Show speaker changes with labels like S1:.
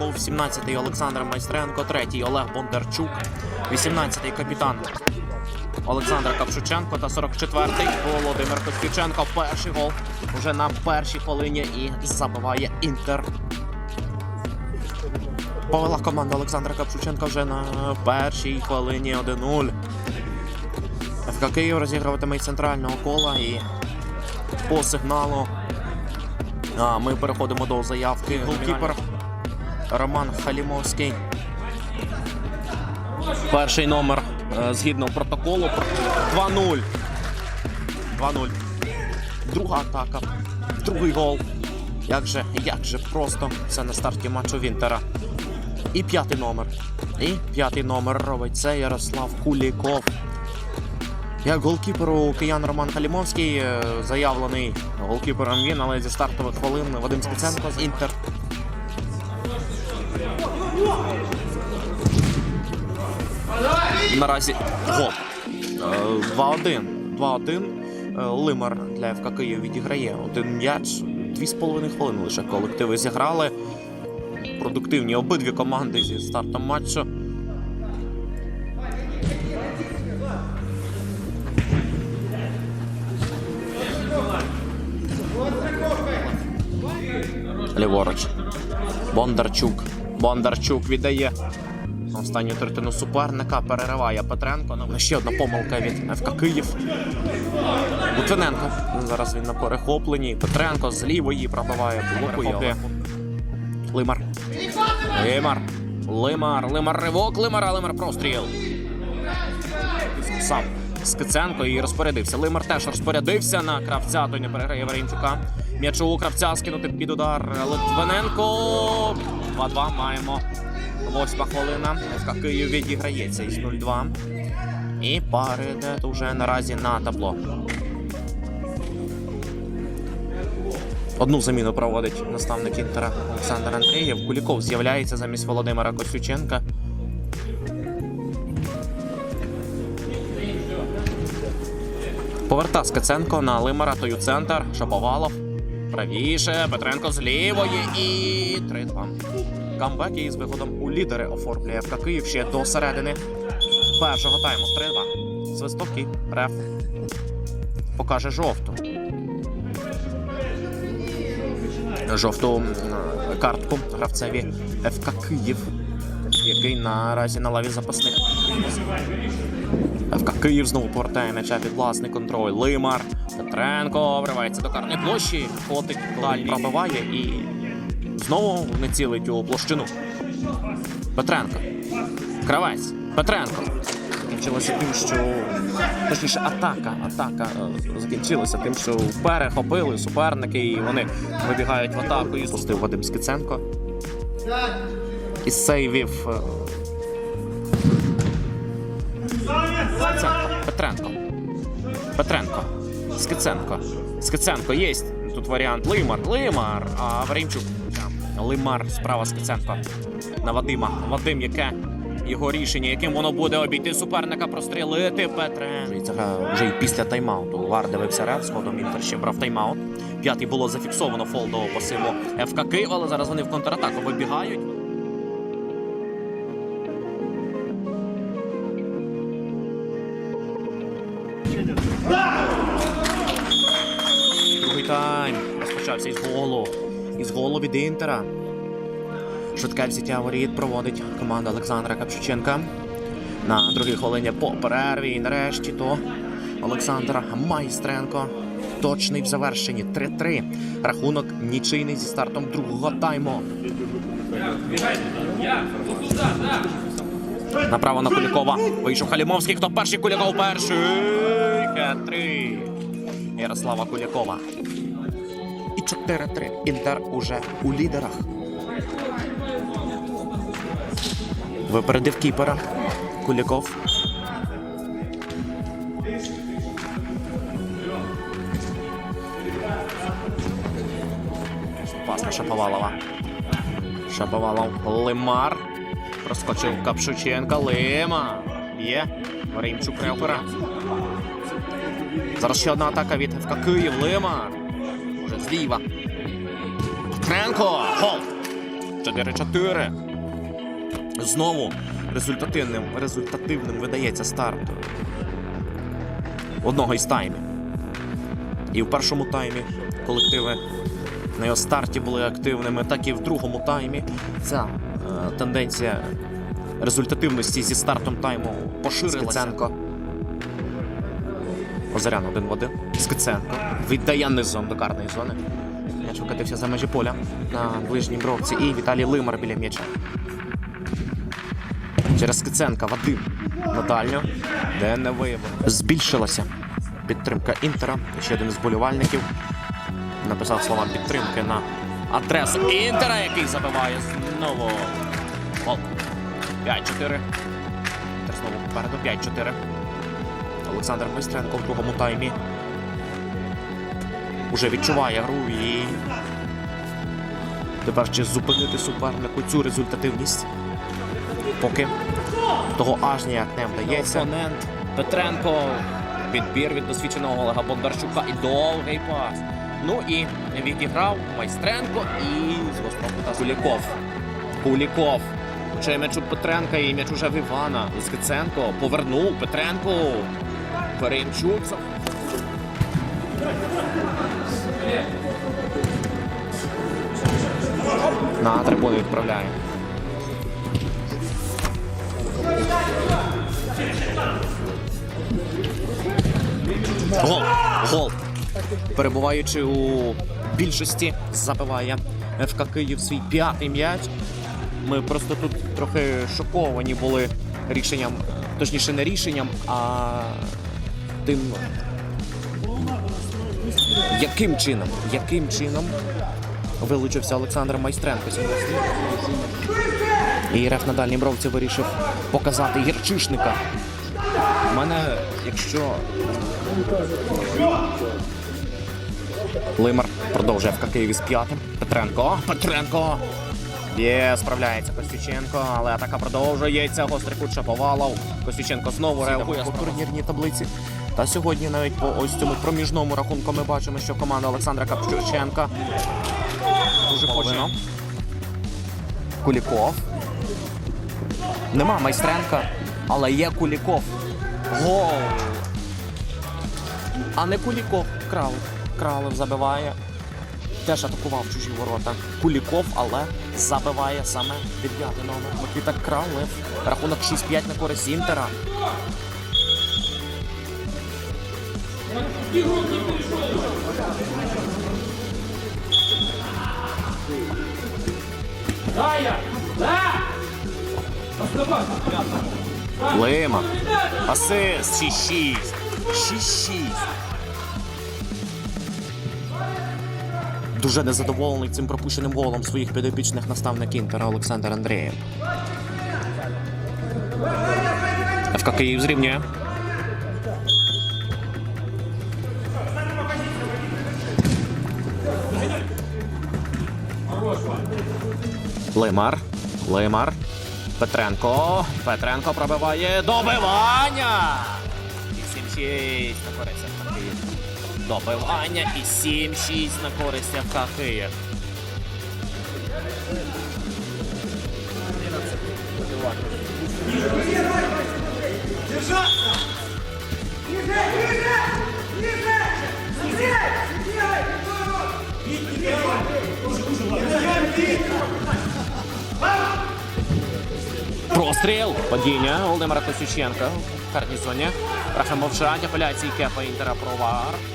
S1: Куликов, 17-й Олександр Майстренко, 3-й Олег Бондарчук, 18-й капітан Олександр Капшученко та 44-й Володимир Костюченко. Перший гол уже на першій хвилині і забиває Інтер. Повела команда Олександра Капшученка вже на першій хвилині 1-0. ФК Київ розігруватиме із центрального кола і по сигналу. А ми переходимо до заявки. Голкіпер Роман Халімовський. Перший номер е, згідно протоколу. 2-0. 2-0. Друга атака. Другий гол. Як же, як же просто це на старті матчу Вінтера. І п'ятий номер. І п'ятий номер робить це Ярослав Куліков. Як голкіперу киян Роман Халімовський е, заявлений голкіпером він, але зі стартових хвилин Вадим Спеценко з Інтер. Наразі гол. Е, 2-1. 2-1. Е, Лимар для ФК Київ відіграє один м'яч. Дві з половиною хвилини лише колективи зіграли. Продуктивні обидві команди зі стартом матчу. Ліворуч. Бондарчук. Бондарчук віддає останню третину суперника. Перериває Петренко. Ну, ще одна помилка від ФК Київ. Литвиненко. Зараз він на перехопленні. Петренко з лівої пробиває, блокує. Лимар. Лимар. Лимар. Лимар ривок. Лимар, Лимар простріл. Сам Скиценко і розпорядився. Лимар теж розпорядився на кравця, той не переграє Варінчука. М'ячу у кравця скинути під удар Литвиненко. 2-2 маємо. Восьма хвилина. ФК Київ відіграється із 0-2. І паритет уже наразі на табло. Одну заміну проводить наставник Інтера Олександр Андрієв. Куліков з'являється замість Володимира Косюченка. Поверта Скаценко на Лимара, той у центр. Шаповалов. Правіше. Петренко з лівої і 3-2. Камбек із виходом у лідери оформлює ФК Київ ще до середини першого тайму. 3-2. Свистовки. Реф. Покаже жовту. Жовту картку гравцеві ФК Київ, який наразі на лаві запасних. ФК Київ знову повертає м'яча під власний контроль. Лимар. Петренко вривається до карної площі, ходить далі, пробиває і знову не цілить у площину. Петренко. Кравець. Петренко. Закінчилося тим, що точніше атака. Атака е, закінчилася тим, що перехопили суперники, і вони вибігають в атаку і спустив Вадим Скиценко. І сейвів. е, Скиценко. Петренко. Петренко. Скиценко. Скиценко є. Тут варіант Лимар. Лимар. А Варімчук. Лимар справа Скиценко. На Вадима. Вадим, яке його рішення, яким воно буде обійти суперника, прострілити Петренко. Це вже і після тайм-ауту. Вар дивився реф, згодом Інтер ще брав тайм-аут. П'ятий було зафіксовано фол до пасиву ФК Київ, але зараз вони в контратаку вибігають. Другий тайм розпочався із голу. Із голу від Інтера. Швидке взяття воріт проводить команда Олександра Капчученка. На другій хвилині по перерві. І нарешті то Олександр Майстренко. Точний в завершенні 3-3. Рахунок нічийний зі стартом другого тайму. Направо на Кулікова. Вийшов Халімовський. Хто перший Куліков перший? Хет-трик. Ярослава Кулікова. І 4-3. Інтер уже у лідерах. Випередив кіпера. Куліков. Пас на Шаповалова. Шаповалов. Лимар. Проскочив Капшученка. Лима. Є. Римчук Репера. Зараз ще одна атака від ФК Київ. Лимар. Уже зліва. Петренко. Гол. 4-4. Знову результативним, результативним видається старт одного із таймів. І в першому таймі колективи на його старті були активними, так і в другому таймі. Ця е, тенденція результативності зі стартом тайму поширилася. Скиценко. Озарян один в один. Скиценко віддає низом до карної зони. М'яч викатився за межі поля на ближній бровці. І Віталій Лимар біля м'яча. Через Скиценка Вадим на дальню, де не виявив. Збільшилася підтримка Інтера. Ще один з болівальників написав слова підтримки на адресу Інтера, який забиває знову гол. 5-4. Інтер знову попереду 5-4. Олександр Майстренко в другому таймі. Уже відчуває гру і тепер чи зупинити супернику цю результативність. Поки того аж ніяк не вдається. Опонент Петренко. Відбір від досвідченого Олега Бондарчука і довгий пас. Ну і відіграв Майстренко і з Куліков. Куліков. Чи м'яч у Петренка і м'яч уже в Івана. Скиценко повернув Петренко. Перемчук. На трибуну відправляє. Гол! Гол! Перебуваючи у більшості, забиває ФК Київ свій п'ятий м'яч. Ми просто тут трохи шоковані були рішенням, точніше, не рішенням, а тим. Яким чином? Яким чином вилучився Олександр Майстренко сьогодні? І реф на дальній бровці вирішив показати гірчишника. У мене, якщо Лимар продовжує в Києві з п'ятим. Петренко. Петренко. Є, справляється Костюченко, але атака продовжується. Гострий кут Шаповалов. Костюченко знову реагує по турнірній таблиці. Та сьогодні навіть по ось цьому проміжному рахунку ми бачимо, що команда Олександра Капчученка дуже хоче. Куліков. Нема майстренка, але є Куліков. Гол! А не Куліков. Кралев. Кралев забиває. Теж атакував чужі ворота. Куліков, але забиває саме дев'ятий номер. Микита Кралев. Рахунок 6-5 на користь Інтера. Лима. Асист 6-6. 6-6. Дуже незадоволений цим пропущеним голом своїх підопічних наставник Інтера Олександр Андрієв. ФК Київ зрівнює. Лимар. Лимар. Петренко. Петренко пробиває добивання. І 7-6 на користь. Добивання і 7-6 на користь ФК Київ. Простріл. Падіння Володимира Косюченка. В карній зоні. Рахимовчань. Апеляції Кепа Інтера Провар.